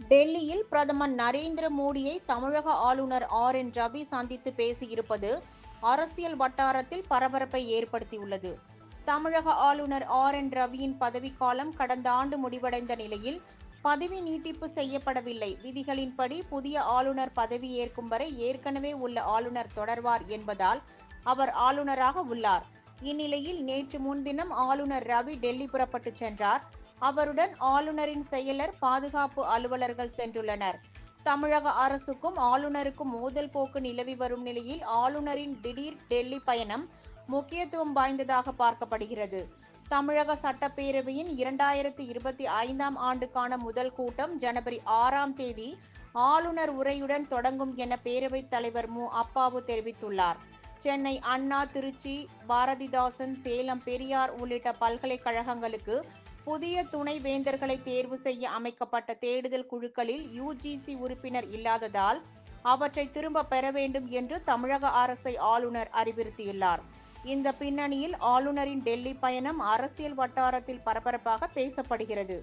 டெல்லியில் பிரதமர் நரேந்திர மோடியை தமிழக ஆளுநர் ஆர் என் ரவி சந்தித்து பேசியிருப்பது அரசியல் வட்டாரத்தில் பரபரப்பை ஏற்படுத்தியுள்ளது. தமிழக ஆளுநர் ஆர் என் ரவியின் பதவிக்காலம் கடந்த ஆண்டு முடிவடைந்த நிலையில் பதவி நீட்டிப்பு செய்யப்படவில்லை. விதிகளின்படி புதிய ஆளுநர் பதவி ஏற்கும் வரை ஏற்கனவே உள்ள ஆளுநர் தொடர்வார் என்பதால் அவர் ஆளுநராக உள்ளார். இந்நிலையில் நேற்று முன்தினம் ஆளுநர் ரவி டெல்லி புறப்பட்டு சென்றார். அவருடன் ஆளுநரின் செயலர் பாதுகாப்பு அலுவலர்கள் சென்றுள்ளனர். தமிழக அரசுக்கும் ஆளுநருக்கும் மோதல் போக்கு நிலவி வரும் நிலையில் ஆளுநரின் திடீர் டெல்லி பயணம் முக்கியத்துவம் வாய்ந்ததாக பார்க்கப்படுகிறது. தமிழக சட்டப்பேரவையின் இரண்டாயிரத்தி இருபத்தி ஐந்தாம் ஆண்டுக்கான முதல் கூட்டம் ஜனவரி ஆறாம் தேதி ஆளுநர் உரையுடன் தொடங்கும் என பேரவைத் தலைவர் மு. அப்பாவு தெரிவித்துள்ளார். சென்னை அண்ணா திருச்சி பாரதிதாசன் சேலம் பெரியார் உள்ளிட்ட பல்கலைக்கழகங்களுக்கு புதிய துணை வேந்தர்களை தேர்வு செய்ய அமைக்கப்பட்ட தேடுதல் குழுக்களில் யுஜிசி உறுப்பினர் இல்லாததால் அவற்றை திரும்ப பெற வேண்டும் என்று தமிழக அரசை ஆளுநர் அறிவுறுத்தியுள்ளார். இந்த பின்னணியில் ஆளுநரின் டெல்லி பயணம் அரசியல் வட்டாரத்தில் பரபரப்பாக பேசப்படுகிறது.